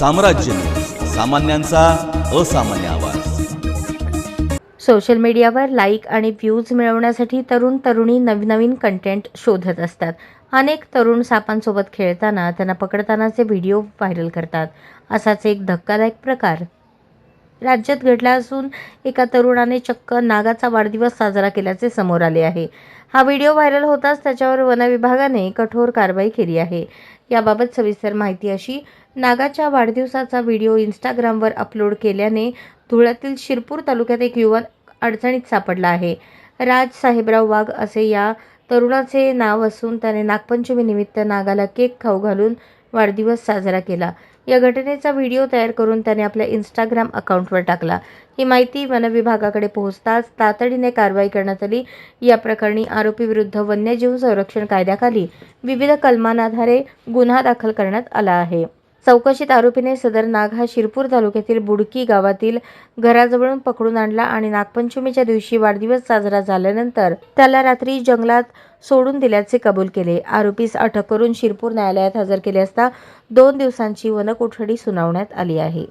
साम्राज्य सामान्यांचा असामान्य आवाज. सोशल मीडियावर लाईक आणि व्ह्यूज मिळवण्यासाठी तरुण तरुणी नवनवीन कंटेंट शोधत असतात. अनेक तरुण सापांसोबत खेळताना त्यांना पकडतानाचे व्हिडिओ व्हायरल करतात. असाच एक धक्कादायक प्रकार. राज्यात घडला असून एका तरुणाने चक्क नागाचा वाढदिवस साजरा केल्याचे समोर आले आहे. हा व्हिडिओ व्हायरल होताच त्याच्यावर वनविभागाने कठोर कारवाई केली आहे. याबाबत सविस्तर माहिती अशी नागाच्या वाढदिवसाचा व्हिडिओ इंस्टाग्रामवर अपलोड केल्याने धुळ्यातील शिरपूर तालुक्यात एक युवक अडचणीत सापडला आहे. राज साहेबराव वाघ असे या तरुणाचे नाव असून त्याने नागपंचमीनिमित्त नागाला केक खाऊ घालून वाढदिवस साजरा केला. या घटनेचा व्हिडिओ तयार करून त्याने आपल्या इंस्टाग्राम अकाउंटवर टाकला. ही माहिती वनविभागाकडे पोहोचताच तातडीने कारवाई करण्यात आली. या प्रकरणी आरोपी विरुद्ध वन्यजीव संरक्षण कायद्याखाली विविध कलमांआधारे गुन्हा दाखल करण्यात आला आहे. चौकशीत आरोपीने सदर नाग हा शिरपूर तालुक्यातील बुडकी गावातील घराजवळून पकडून आणला आणि नागपंचमीच्या दिवशी वाढदिवस साजरा झाल्यानंतर त्याला रात्री जंगलात सोडून दिल्याचे कबूल केले. आरोपीस अटक करून शिरपूर न्यायालयात हजर केले असता दोन दिवसांची वनकोठडी सुनावण्यात आली आहे.